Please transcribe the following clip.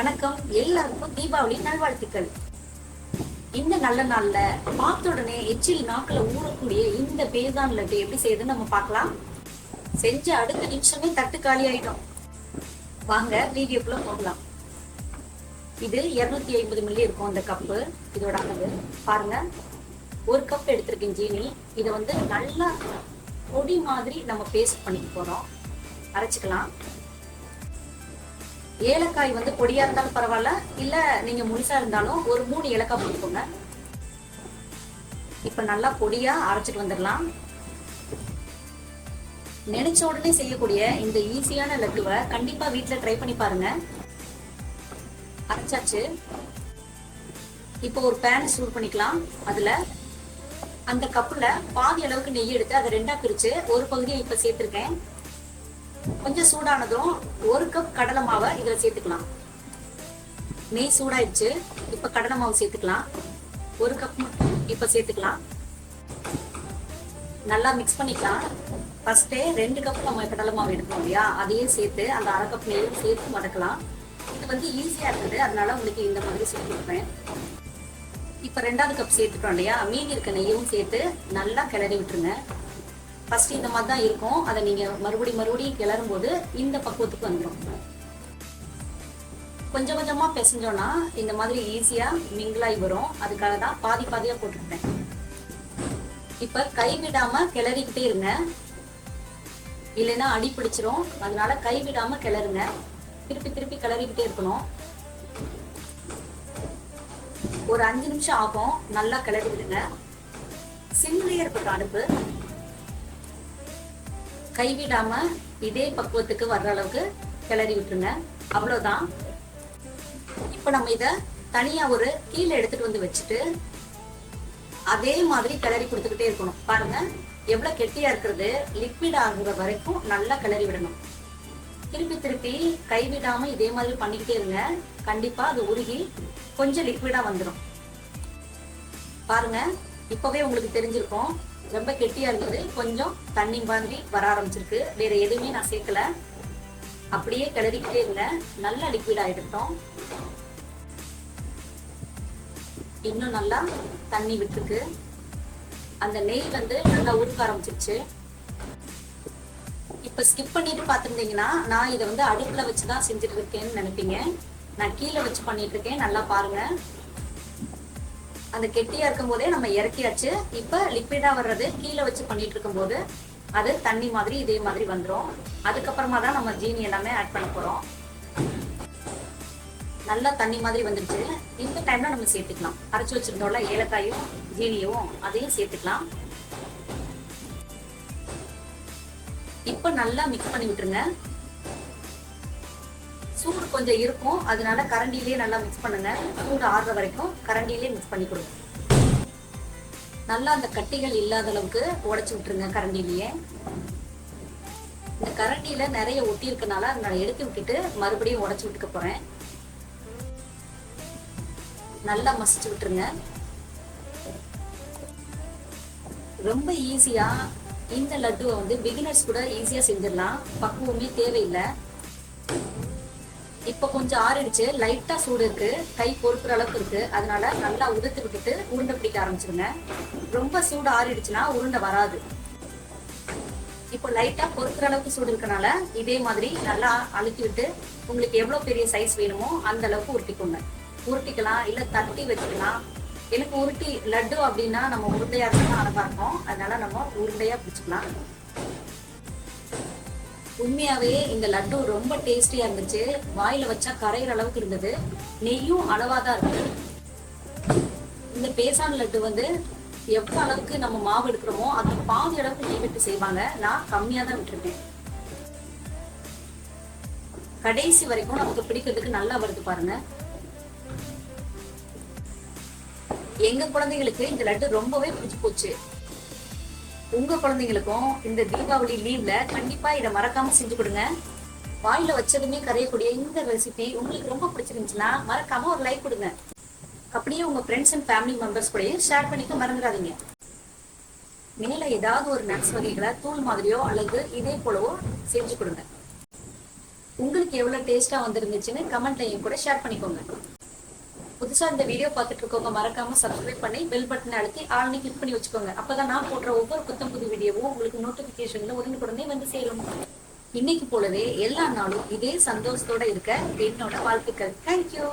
வணக்கம். எல்லாருக்கும் தீபாவளி நல்வாழ்த்துக்கள். இந்த நல்ல நாள்ல பார்த்த உடனே எச்சில் நாக்குல ஊறக்கூடிய இந்த பேதான் லட்டு எப்படி செய்யுதுன்னு நம்ம பார்க்கலாம். செஞ்ச அடுத்த நிமிஷமே தட்டு காலி ஆயிடும். வாங்க வீடியோக்குள்ள போகலாம். இது 250 ஐம்பது மில்லி இருக்கும் அந்த கப்பு. இதோட அளவு. பாருங்க. ஒரு கப் எடுத்திருக்கேன் ஜீனி. இதை வந்து நல்லா பொடி மாதிரி நம்ம பேஸ்ட் பண்ணிக்க போறோம். அரைச்சுக்கலாம். ஏலக்காய் வந்து பொடியா இருந்தாலும் பரவாயில்ல. இல்ல நீங்க முழுசா இருந்தாலும் ஒரு மூணு ஏலக்காய் போட்டுக்கோங்க. இப்ப நல்லா பொடியா அரைச்சிட்டு வந்துடலாம். நினைச்ச உடனே செய்யக்கூடிய இந்த ஈஸியான லட்டுவை கண்டிப்பா வீட்ல ட்ரை பண்ணி பாருங்க. அரைச்சாச்சு. இப்போ ஒரு பேன் சூடு பண்ணிக்கலாம். அதுல அந்த கப்புல பாதி அளவுக்கு நெய் எடுத்து அதை ரெண்டா பிரிச்சு ஒரு பகுதியை இப்ப சேர்த்திருக்கேன். கொஞ்சம் சூடானதும் ஒரு கப் கடலை மாவை இதுல சேர்த்துக்கலாம். நெய் சூடாயிடுச்சு இப்ப கடலை மாவு சேர்த்துக்கலாம். ஒரு கப் மட்டும் இப்ப சேர்த்துக்கலாம். நல்லா மிக்ஸ் பண்ணிக்கலாம். ஃபர்ஸ்ட் ரெண்டு கப் நம்ம கடலை மாவு எடுக்கணும் இல்லையா? அதையும் சேர்த்து அந்த அரை கப் நெய்யும் சேர்த்து வதக்கலாம். இது வந்து ஈஸியா இருக்குது அதனால உங்களுக்கு இந்த மாதிரி சொல்லி கொடுப்பேன். இப்ப ரெண்டாவது கப் சேர்த்துட்டோம் இல்லையா? மீதி இருக்க நெய்யும் சேர்த்து நல்லா கிளறி விட்டுருங்க. ஃபர்ஸ்ட் இந்த மாதிரி தான் இருக்கும். அதை நீங்க மறுபடி மறுபடியும் கிளறும் போது இந்த பக்குவத்துக்கு வந்துடும் கொஞ்சம் கொஞ்சமா பிசைஞ்சோம்னா இந்த மாதிரி ஈஸியா மிங்கிளாகி வரும். அதுக்காக தான் பாதி பாதியா போட்டுருப்பேன் இப்ப கை விடாம கிளறிக்கிட்டே இருங்க. இல்லைன்னா அடி பிடிச்சிரும். அதனால கை விடாம கிளறுங்க. திருப்பி திருப்பி கிளறிக்கிட்டே இருக்கணும். ஒரு அஞ்சு நிமிஷம் ஆகும். நல்லா கிளறி விடுங்க சிம்லேயே இருக்கட்டும் அடுப்பு. கைவிடாம இதே பக்குவத்துக்கு வர்ற அளவுக்கு கிளறி விட்டுருங்க. அவ்வளவுதான். இப்ப நம்ம இத தனியா ஒரு கீழே எடுத்துட்டு வந்து வச்சுட்டு அதே மாதிரி கிளறி கொடுத்துக்கிட்டே இருக்கணும். பாருங்க எவ்வளவு கெட்டியா இருக்கிறது. லிக்விட் ஆகுற வரைக்கும் நல்லா கிளறி விடணும். திருப்பி திருப்பி கைவிடாம இதே மாதிரி பண்ணிக்கிட்டே இருங்க. கண்டிப்பா அது உருகி கொஞ்சம் லிக்விடா வந்துடும் பாருங்க இப்பவே உங்களுக்கு தெரிஞ்சிருக்கும். ரொம்ப கெட்டியா இருந்தது. கொஞ்சம் தண்ணி மாதிரி வர ஆரம்பிச்சிருக்கு. வேற எதுவுமே நான் சேர்க்கல. அப்படியே கிளறிக்கிட்டே இருந்தேன். நல்லா லிக்விட் ஆயிடட்டும் இன்னும் நல்லா தண்ணி விட்டுருக்கு. அந்த நெய் வந்து நல்லா உருக்க ஆரம்பிச்சிருச்சு. இப்ப ஸ்கிப் பண்ணிட்டு பாத்துருந்தீங்கன்னா நான் இதை வந்து அடுப்புல வச்சுதான் செஞ்சுட்டு இருக்கேன்னு நினைப்பீங்க. நான் கீழே வச்சு பண்ணிட்டு இருக்கேன். நல்லா பாருங்க. அந்த கெட்டியா இருக்கும் போதே நம்ம இறக்கியாச்சு. இப்ப லிக்விடா வர்றது கீழே வச்சு பண்ணிட்டு இருக்கும் போது அது தண்ணி மாதிரி இதே மாதிரி வந்துடும் அதுக்கப்புறமா தான் நம்ம ஜீனி எல்லாமே ஆட் பண்ண போறோம். நல்லா தண்ணி மாதிரி வந்துருச்சு. இந்த டைம்ல நம்ம சேர்த்துக்கலாம். அரைச்சு வச்சிருந்தோம்ல ஏலக்காயும் ஜீனியும் அதையும் சேர்த்துக்கலாம். இப்ப நல்லா மிக்ஸ் பண்ணி விட்டுருங்க. சூடு கொஞ்சம் இருக்கும். அதனால கரண்டிலேயே நல்லா மிக்ஸ் பண்ணுங்க. சூடு ஆடுற வரைக்கும் கரண்டிலேயே மிக்ஸ் பண்ணி கொடுங்க. நல்லா அந்த கட்டிகள் இல்லாத அளவுக்கு உடைச்சி விட்டுருங்க கரண்டிலேயே இந்த கரண்டியில நிறைய ஒட்டி இருக்கனால அதை நான் எடுத்து விட்டுட்டு மறுபடியும் உடச்சி விட்டுக்க போறேன். நல்லா மசிச்சு விட்டுருங்க. ரொம்ப ஈஸியா இந்த லட்டுவை வந்து பிகினர்ஸ் கூட ஈஸியா செஞ்சிடலாம். பக்குவமே தேவையில்லை. இப்ப கொஞ்சம் ஆறிடுச்சு. லைட்டா சூடு இருக்கு. கை பொறுக்கிற அளவுக்கு இருக்கு. அதனால நல்லா உதுத்து விட்டுட்டு உருண்டை பிடிக்க ஆரம்பிச்சிருங்க. ரொம்ப சூடு ஆறிடுச்சுன்னா உருண்டை வராது. இப்போ லைட்டா பொறுக்கிற அளவுக்கு சூடு இருக்கனால இதே மாதிரி நல்லா அழுத்தி விட்டு உங்களுக்கு எவ்வளவு பெரிய சைஸ் வேணுமோ அந்த அளவுக்கு உருட்டிக்கோங்க. உருட்டிக்கலாம் இல்ல தட்டி வச்சுக்கலாம். எனக்கு உருட்டி லட்டு அப்படின்னா நம்ம உருண்டையா இருந்தா அழகா இருக்கும். அதனால நம்ம உருண்டையா பிடிச்சிக்கலாம். உண்மையாவே இந்த லட்டு ரொம்ப டேஸ்டியா இருந்துச்சு. வாயில வச்சா கரையிற அளவுக்கு இருந்தது. நெய்யும் அளவா தான் இருக்கு. இந்த பேசான் லட்டு வந்து எவ்வளவு அளவுக்கு நம்ம மாவு எடுக்கிறோமோ அந்த பாதி அளவுக்கு நெய் விட்டு செய்வாங்க. நான் கம்மியா தான் விட்டுருக்கேன். கடைசி வரைக்கும் நமக்கு பிடிக்கிறதுக்கு நல்லா வருது பாருங்க. எங்க குழந்தைகளுக்கு இந்த லட்டு ரொம்பவே பிடிச்சு போச்சு. உங்க குழந்தைங்களுக்கும் இந்த தீபாவளி லீவ்ல கண்டிப்பா இதை மறக்காம செஞ்சு கொடுங்க. வாயில வச்சதுமே கரையக்கூடிய இந்த ரெசிபி உங்களுக்கு ரொம்ப பிடிச்சிருந்துச்சுன்னா மறக்காம ஒரு லைக் கொடுங்க. அப்படியே உங்க ஃப்ரெண்ட்ஸ் அண்ட் ஃபேமிலி மெம்பர்ஸ் கூடயும் ஷேர் பண்ணிக்க மறந்துடாதீங்க. மேல ஏதாவது ஒரு நட்ஸ் வகைகளை தூள் மாதிரியோ அல்லது இதே போலவோ செஞ்சு கொடுங்க. உங்களுக்கு எவ்வளவு டேஸ்டா வந்திருந்துச்சுன்னு கமெண்ட்லையும் கூட ஷேர் பண்ணிக்கோங்க. புதுசா இந்த வீடியோ பார்த்துட்டு இருக்கவங்க மறக்காம சப்ஸ்கிரைப் பண்ணி பெல் பட்டனை அழுத்தி ஆள்னு கிளிக் பண்ணி வச்சுக்கோங்க. அப்பதான் நான் போடுற ஒவ்வொரு புத்தம் புது வீடியோவும் உங்களுக்கு நோட்டிபிகேஷன்ல உடனுக்குடனே வந்து சேரும். இன்னைக்கு போலவே எல்லா நாளும் இதே சந்தோஷத்தோட இருக்க என்னோட வாழ்த்துக்கள். தேங்க்யூ